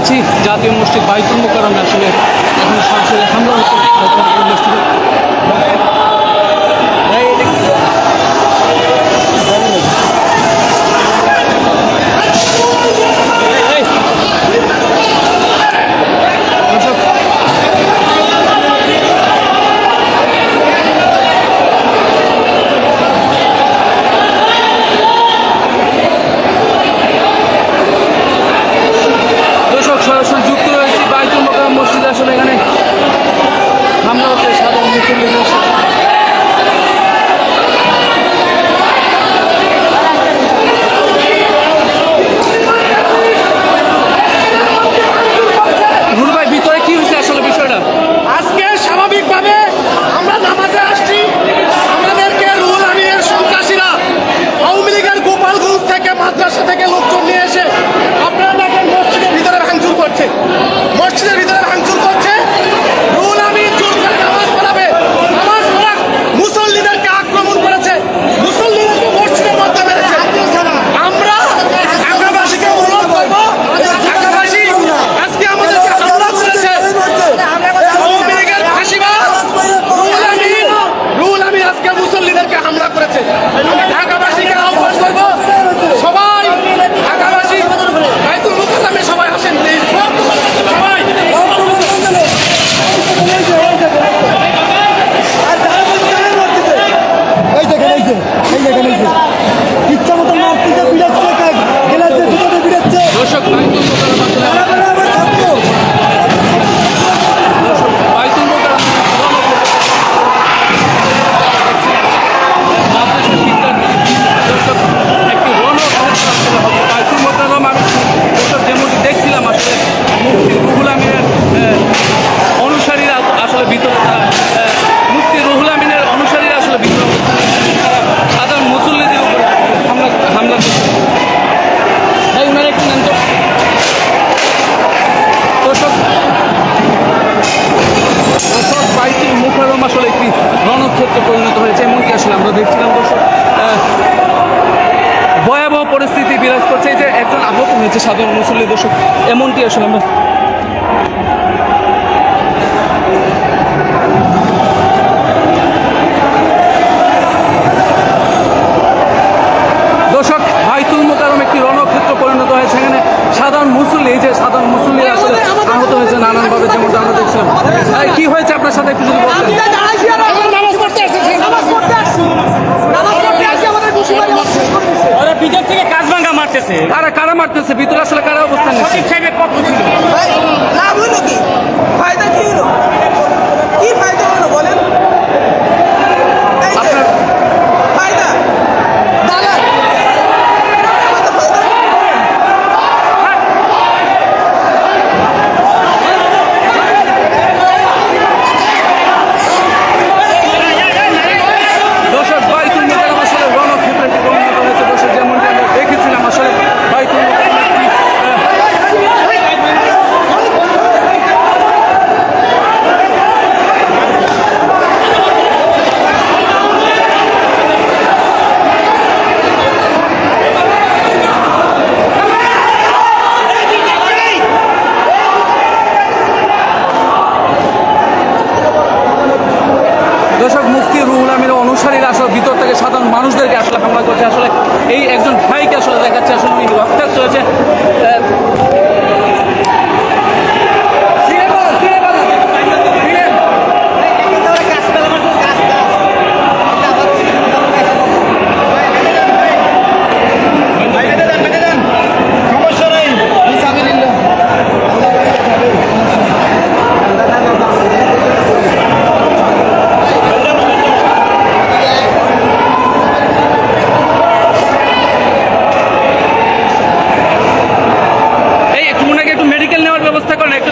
রয়েছি জাতীয় মসজিদ বাইতুল মোকারমে আসলে এখন সংসদে হামলা হচ্ছে। সামনে হচ্ছে সাধারণ মুসল্লিদের বিরাজ করছে। যে একজন আহত হয়েছে সাধারণ মুসল্লি দর্শক এমনটি আসলে আমরা একটি পরিণত হয়েছে। এখানে সাধারণ মুসল্লি যে আসলে আহত হয়েছে নানানভাবে যেমনটা আমরা দেখছিলাম। কি হয়েছে আপনার সাথে একটু যদি কারা কারা মারতেছে? ভিতরে আসলে কারা অবস্থান আসলে এই একজন ভাই ব্যবস্থা করেন